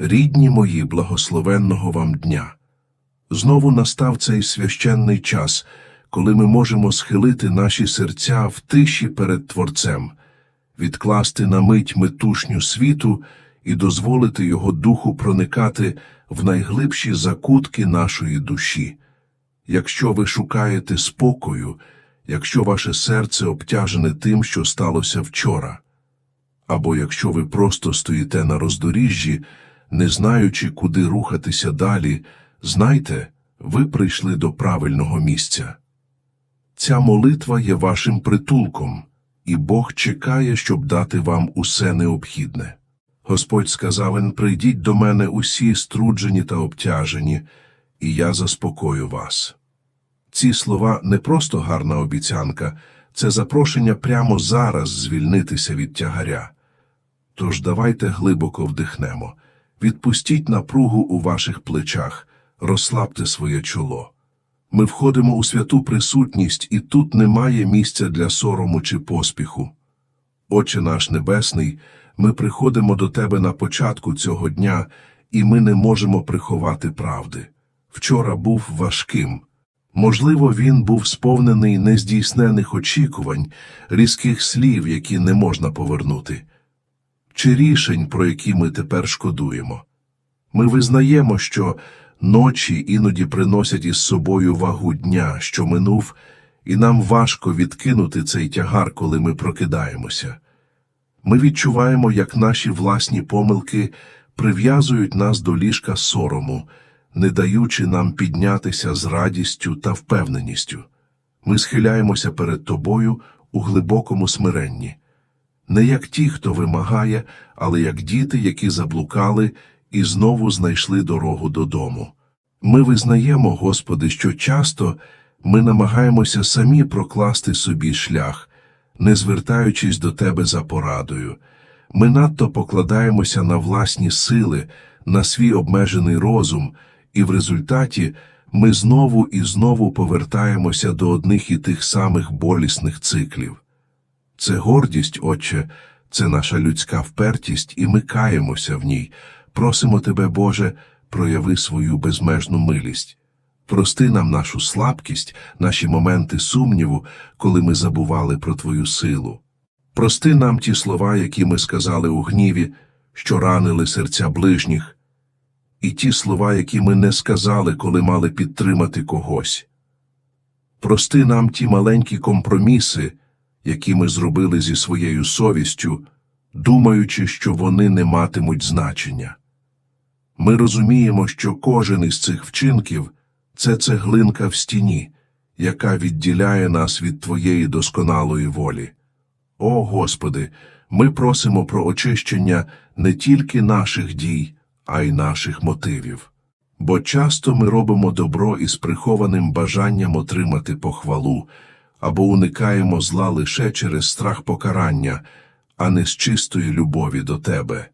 Рідні мої, благословенного вам дня. Знову настав цей священний час, коли ми можемо схилити наші серця в тиші перед Творцем, відкласти на мить метушню світу і дозволити Його духу проникати в найглибші закутки нашої душі. Якщо ви шукаєте спокою, якщо ваше серце обтяжене тим, що сталося вчора, або якщо ви просто стоїте на роздоріжжі, не знаючи, куди рухатися далі, знайте, ви прийшли до правильного місця. Ця молитва є вашим притулком, і Бог чекає, щоб дати вам усе необхідне. Господь сказав, прийдіть до мене усі струджені та обтяжені, і я заспокою вас. Ці слова не просто гарна обіцянка, це запрошення прямо зараз звільнитися від тягаря. Тож давайте глибоко вдихнемо, відпустіть напругу у ваших плечах, розслабте своє чоло. Ми входимо у святу присутність, і тут немає місця для сорому чи поспіху. Отче наш Небесний, ми приходимо до Тебе на початку цього дня, і ми не можемо приховати правди. Вчора був важким. Можливо, він був сповнений нездійснених очікувань, різких слів, які не можна повернути, чи рішень, про які ми тепер шкодуємо. Ми визнаємо, що ночі іноді приносять із собою вагу дня, що минув, і нам важко відкинути цей тягар, коли ми прокидаємося. Ми відчуваємо, як наші власні помилки прив'язують нас до ліжка сорому, не даючи нам піднятися з радістю та впевненістю. Ми схиляємося перед тобою у глибокому смиренні, не як ті, хто вимагає, але як діти, які заблукали і знову знайшли дорогу додому. Ми визнаємо, Господи, що часто ми намагаємося самі прокласти собі шлях, не звертаючись до Тебе за порадою. Ми надто покладаємося на власні сили, на свій обмежений розум, і в результаті ми знову і знову повертаємося до одних і тих самих болісних циклів. Це гордість, Отче, це наша людська впертість, і ми каємося в ній. Просимо Тебе, Боже, прояви свою безмежну милість. Прости нам нашу слабкість, наші моменти сумніву, коли ми забували про Твою силу. Прости нам ті слова, які ми сказали у гніві, що ранили серця ближніх, і ті слова, які ми не сказали, коли мали підтримати когось. Прости нам ті маленькі компроміси, які ми зробили зі своєю совістю, думаючи, що вони не матимуть значення. Ми розуміємо, що кожен із цих вчинків це цеглинка в стіні, яка відділяє нас від Твоєї досконалої волі. О Господи, ми просимо про очищення не тільки наших дій, а й наших мотивів. Бо часто ми робимо добро із прихованим бажанням отримати похвалу, або уникаємо зла лише через страх покарання, а не з чистої любові до Тебе.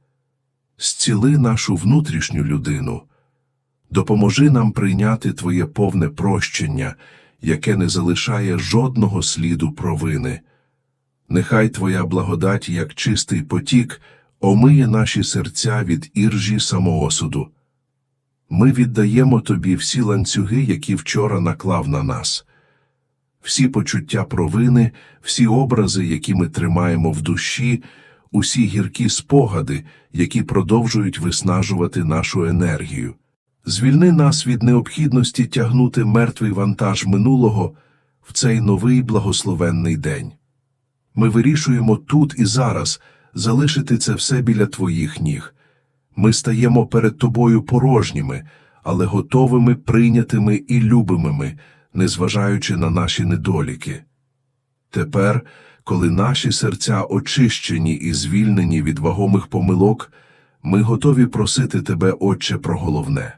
Зціли нашу внутрішню людину, допоможи нам прийняти Твоє повне прощення, яке не залишає жодного сліду провини. Нехай Твоя благодать, як чистий потік, омиє наші серця від іржі самоосуду. Ми віддаємо Тобі всі ланцюги, які вчора наклав на нас, всі почуття провини, всі образи, які ми тримаємо в душі, усі гіркі спогади, які продовжують виснажувати нашу енергію. Звільни нас від необхідності тягнути мертвий вантаж минулого в цей новий благословенний день. Ми вирішуємо тут і зараз залишити це все біля твоїх ніг. Ми стаємо перед тобою порожніми, але готовими, прийнятими і любимими, незважаючи на наші недоліки. Тепер, коли наші серця очищені і звільнені від вагомих помилок, ми готові просити тебе, Отче, про головне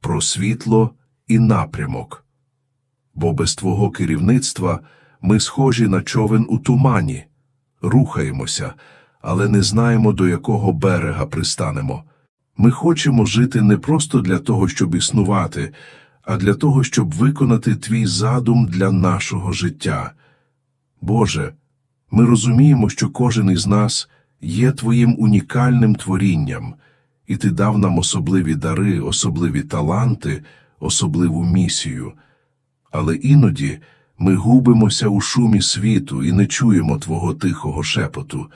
про світло і напрямок. Бо без Твого керівництва ми схожі на човен у тумані, рухаємося, але не знаємо, до якого берега пристанемо. Ми хочемо жити не просто для того, щоб існувати, а для того, щоб виконати твій задум для нашого життя. Боже, ми розуміємо, що кожен із нас є Твоїм унікальним творінням, і ти дав нам особливі дари, особливі таланти, особливу місію. Але іноді ми губимося у шумі світу і не чуємо Твого тихого шепоту.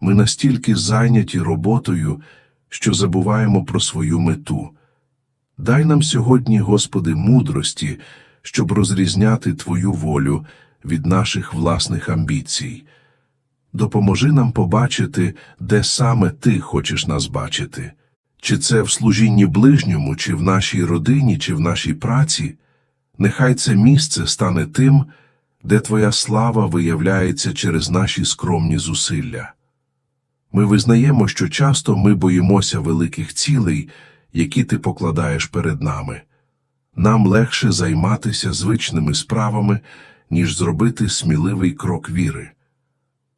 Ми настільки зайняті роботою, що забуваємо про свою мету. Дай нам сьогодні, Господи, мудрості, щоб розрізняти Твою волю від наших власних амбіцій. Допоможи нам побачити, де саме Ти хочеш нас бачити. Чи це в служінні ближньому, чи в нашій родині, чи в нашій праці. Нехай це місце стане тим, де Твоя слава виявляється через наші скромні зусилля. Ми визнаємо, що часто ми боїмося великих цілей, які ти покладаєш перед нами. Нам легше займатися звичними справами, ніж зробити сміливий крок віри.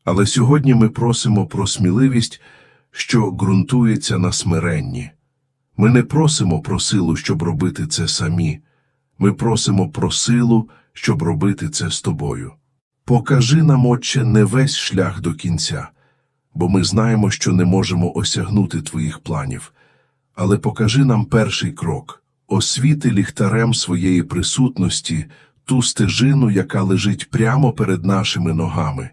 Але сьогодні ми просимо про сміливість, що ґрунтується на смиренні. Ми не просимо про силу, щоб робити це самі. Ми просимо про силу, щоб робити це з тобою. Покажи нам, Отче, не весь шлях до кінця, бо ми знаємо, що не можемо осягнути твоїх планів. Але покажи нам перший крок освіти ліхтарем своєї присутності ту стежину, яка лежить прямо перед нашими ногами.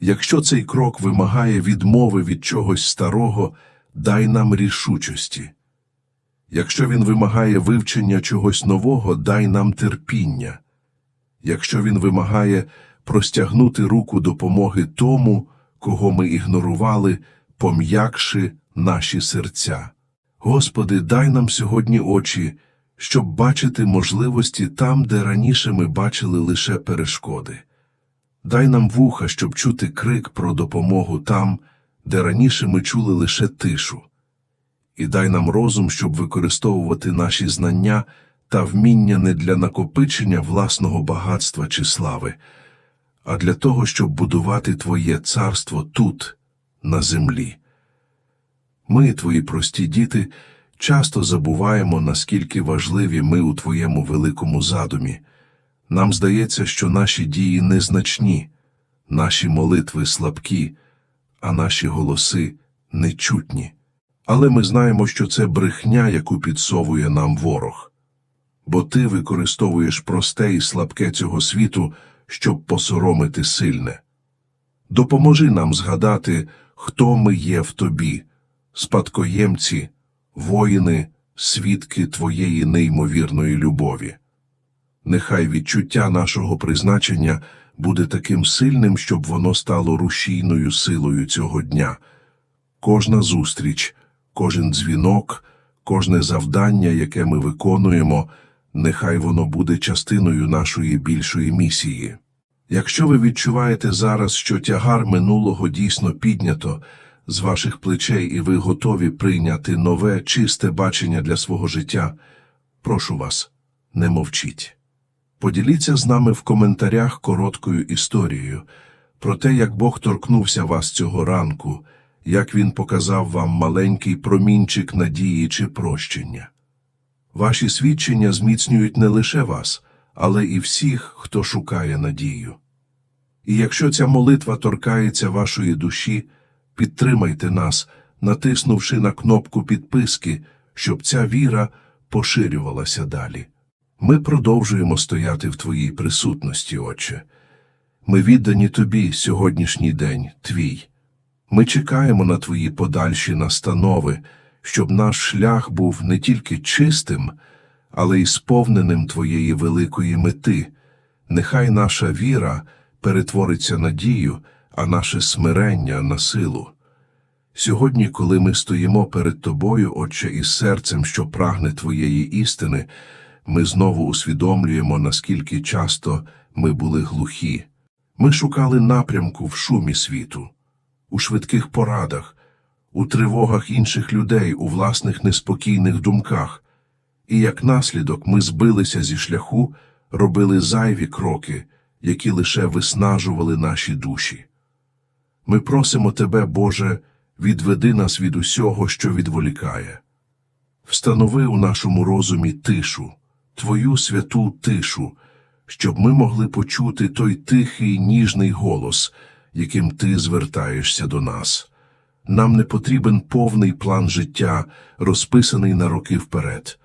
Якщо цей крок вимагає відмови від чогось старого, дай нам рішучості. Якщо він вимагає вивчення чогось нового, дай нам терпіння. Якщо він вимагає простягнути руку допомоги тому, кого ми ігнорували, пом'якши наші серця. Господи, дай нам сьогодні очі, щоб бачити можливості там, де раніше ми бачили лише перешкоди. Дай нам вуха, щоб чути крик про допомогу там, де раніше ми чули лише тишу. І дай нам розум, щоб використовувати наші знання та вміння не для накопичення власного багатства чи слави, а для того, щоб будувати Твоє царство тут, на землі. Ми, твої прості діти, часто забуваємо, наскільки важливі ми у Твоєму великому задумі. Нам здається, що наші дії незначні, наші молитви слабкі, а наші голоси нечутні. Але ми знаємо, що це брехня, яку підсовує нам ворог. Бо ти використовуєш просте і слабке цього світу, щоб посоромити сильне. Допоможи нам згадати, хто ми є в тобі, спадкоємці, воїни, свідки твоєї неймовірної любові. Нехай відчуття нашого призначення буде таким сильним, щоб воно стало рушійною силою цього дня. Кожна зустріч, кожен дзвінок, кожне завдання, яке ми виконуємо, нехай воно буде частиною нашої більшої місії. Якщо ви відчуваєте зараз, що тягар минулого дійсно піднято з ваших плечей і ви готові прийняти нове, чисте бачення для свого життя, прошу вас, не мовчіть. Поділіться з нами в коментарях короткою історією про те, як Бог торкнувся вас цього ранку, як Він показав вам маленький промінчик надії чи прощення. Ваші свідчення зміцнюють не лише вас, але і всіх, хто шукає надію. І якщо ця молитва торкається вашої душі, підтримайте нас, натиснувши на кнопку підписки, щоб ця віра поширювалася далі. Ми продовжуємо стояти в Твоїй присутності, Отче. Ми віддані Тобі сьогоднішній день, Твій. Ми чекаємо на Твої подальші настанови, щоб наш шлях був не тільки чистим, але й сповненим Твоєї великої мети. Нехай наша віра перетвориться на дію, а наше смирення на силу. Сьогодні, коли ми стоїмо перед Тобою, Отче, із серцем, що прагне Твоєї істини, ми знову усвідомлюємо, наскільки часто ми були глухі. Ми шукали напрямку в шумі світу, у швидких порадах, у тривогах інших людей, у власних неспокійних думках, і як наслідок ми збилися зі шляху, робили зайві кроки, які лише виснажували наші душі. Ми просимо Тебе, Боже, відведи нас від усього, що відволікає. Встанови у нашому розумі тишу, Твою святу тишу, щоб ми могли почути той тихий ніжний голос, яким Ти звертаєшся до нас. Нам не потрібен повний план життя, розписаний на роки вперед.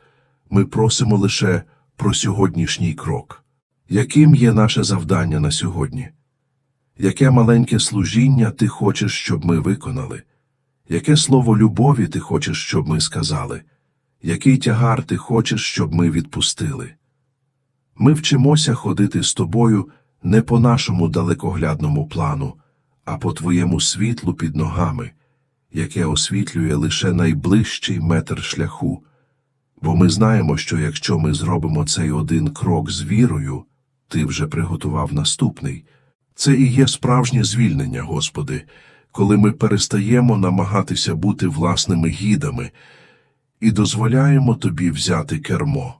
Ми просимо лише про сьогоднішній крок. Яким є наше завдання на сьогодні? Яке маленьке служіння ти хочеш, щоб ми виконали? Яке слово любові ти хочеш, щоб ми сказали? Який тягар ти хочеш, щоб ми відпустили? Ми вчимося ходити з тобою не по нашому далекоглядному плану, а по твоєму світлу під ногами, яке освітлює лише найближчий метр шляху. Бо ми знаємо, що якщо ми зробимо цей один крок з вірою, ти вже приготував наступний. Це і є справжнє звільнення, Господи, коли ми перестаємо намагатися бути власними гідами і дозволяємо Тобі взяти кермо.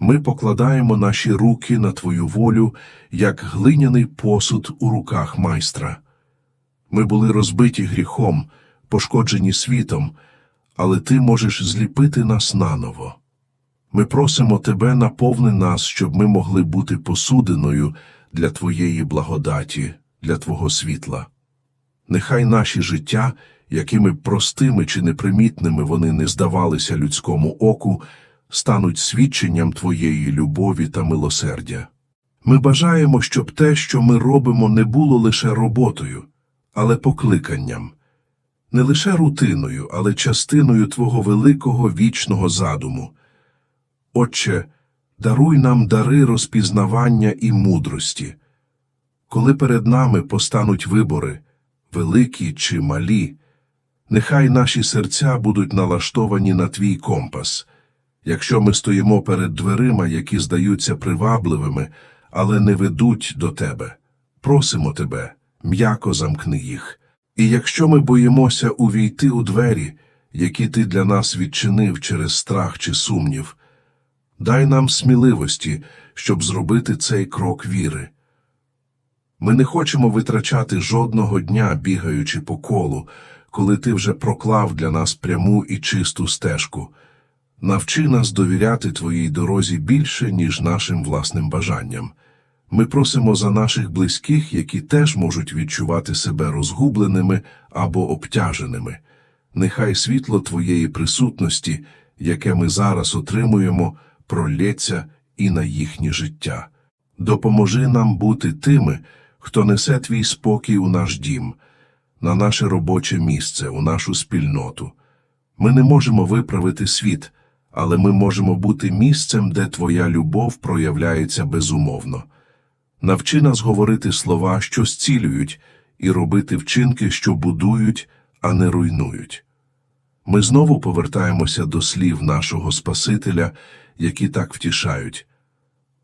Ми покладаємо наші руки на Твою волю, як глиняний посуд у руках майстра. Ми були розбиті гріхом, пошкоджені світом, але Ти можеш зліпити нас наново. Ми просимо Тебе наповни нас, щоб ми могли бути посудиною для Твоєї благодаті, для Твого світла. Нехай наші життя, якими простими чи непримітними вони не здавалися людському оку, стануть свідченням Твоєї любові та милосердя. Ми бажаємо, щоб те, що ми робимо, не було лише роботою, але покликанням, не лише рутиною, але частиною Твого великого вічного задуму. Отче, даруй нам дари розпізнавання і мудрості. Коли перед нами постануть вибори, великі чи малі, нехай наші серця будуть налаштовані на твій компас. Якщо ми стоїмо перед дверима, які здаються привабливими, але не ведуть до тебе, просимо тебе, м'яко замкни їх. І якщо ми боїмося увійти у двері, які ти для нас відчинив через страх чи сумнів, дай нам сміливості, щоб зробити цей крок віри. Ми не хочемо витрачати жодного дня, бігаючи по колу, коли ти вже проклав для нас пряму і чисту стежку. Навчи нас довіряти твоїй дорозі більше, ніж нашим власним бажанням. Ми просимо за наших близьких, які теж можуть відчувати себе розгубленими або обтяженими. Нехай світло твоєї присутності, яке ми зараз отримуємо, пролється і на їхнє життя. Допоможи нам бути тими, хто несе твій спокій у наш дім, на наше робоче місце, у нашу спільноту. Ми не можемо виправити світ, але ми можемо бути місцем, де твоя любов проявляється безумовно. Навчи нас говорити слова, що зцілюють, і робити вчинки, що будують, а не руйнують. Ми знову повертаємося до слів нашого Спасителя, які так втішають.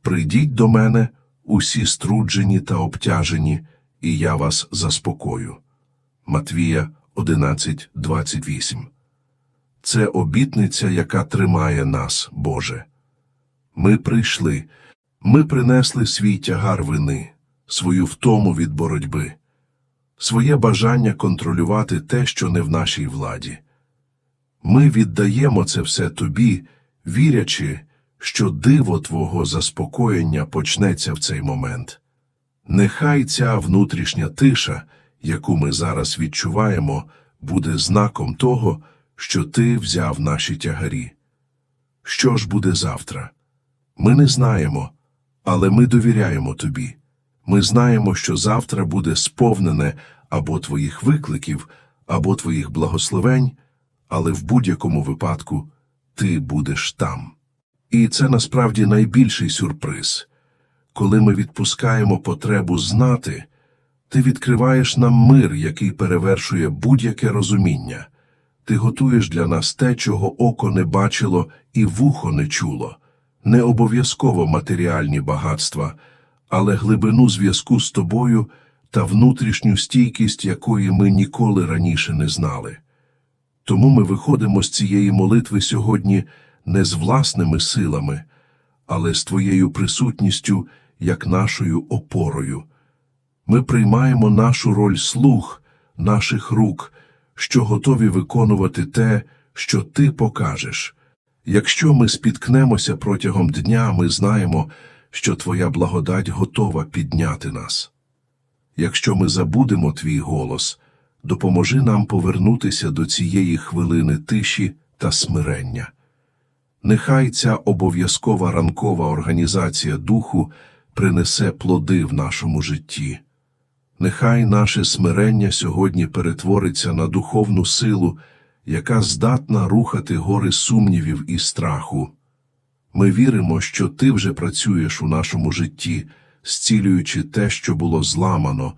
Прийдіть до мене, усі струджені та обтяжені, і я вас заспокою. Матвія 11.28 Це обітниця, яка тримає нас, Боже. Ми прийшли, ми принесли свій тягар вини, свою втому від боротьби, своє бажання контролювати те, що не в нашій владі. Ми віддаємо це все тобі, вірячи, що диво Твого заспокоєння почнеться в цей момент. Нехай ця внутрішня тиша, яку ми зараз відчуваємо, буде знаком того, що Ти взяв наші тягарі. Що ж буде завтра? Ми не знаємо, але ми довіряємо Тобі. Ми знаємо, що завтра буде сповнене або Твоїх викликів, або Твоїх благословень, але в будь-якому випадку Ти будеш там. І це насправді найбільший сюрприз. Коли ми відпускаємо потребу знати, ти відкриваєш нам мир, який перевершує будь-яке розуміння. Ти готуєш для нас те, чого око не бачило і вухо не чуло, не обов'язково матеріальні багатства, але глибину зв'язку з тобою та внутрішню стійкість, якої ми ніколи раніше не знали. Тому ми виходимо з цієї молитви сьогодні не з власними силами, але з твоєю присутністю як нашою опорою. Ми приймаємо нашу роль слуг, наших рук, що готові виконувати те, що ти покажеш. Якщо ми спіткнемося протягом дня, ми знаємо, що твоя благодать готова підняти нас. Якщо ми забудемо твій голос, допоможи нам повернутися до цієї хвилини тиші та смирення. Нехай ця обов'язкова ранкова організація духу принесе плоди в нашому житті. Нехай наше смирення сьогодні перетвориться на духовну силу, яка здатна рухати гори сумнівів і страху. Ми віримо, що ти вже працюєш у нашому житті, зцілюючи те, що було зламано,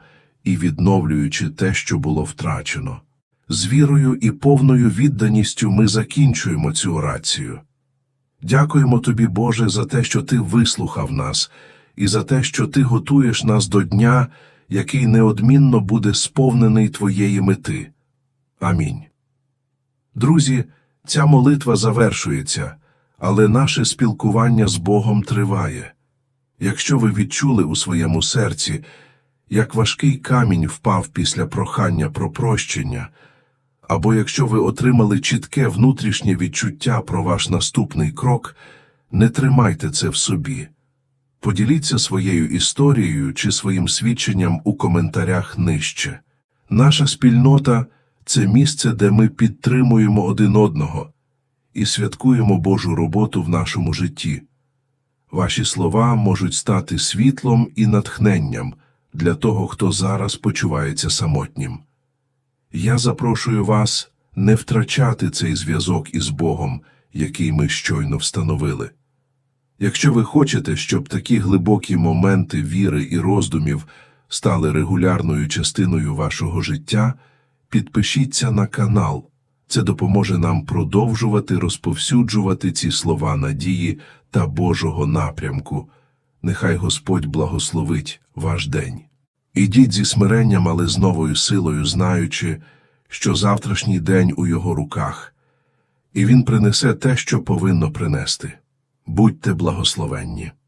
і відновлюючи те, що було втрачено. З вірою і повною відданістю ми закінчуємо цю орацію. Дякуємо тобі, Боже, за те, що ти вислухав нас, і за те, що ти готуєш нас до дня, який неодмінно буде сповнений твоєї мети. Амінь. Друзі, ця молитва завершується, але наше спілкування з Богом триває. Якщо ви відчули у своєму серці, як важкий камінь впав після прохання про прощення, або якщо ви отримали чітке внутрішнє відчуття про ваш наступний крок, не тримайте це в собі. Поділіться своєю історією чи своїм свідченням у коментарях нижче. Наша спільнота це місце, де ми підтримуємо один одного і святкуємо Божу роботу в нашому житті. Ваші слова можуть стати світлом і натхненням для того, хто зараз почувається самотнім. Я запрошую вас не втрачати цей зв'язок із Богом, який ми щойно встановили. Якщо ви хочете, щоб такі глибокі моменти віри і роздумів стали регулярною частиною вашого життя, підпишіться на канал. Це допоможе нам продовжувати розповсюджувати ці слова надії та Божого напрямку. Нехай Господь благословить ваш день. Ідіть зі смиренням, але з новою силою, знаючи, що завтрашній день у його руках, і він принесе те, що повинно принести. Будьте благословенні.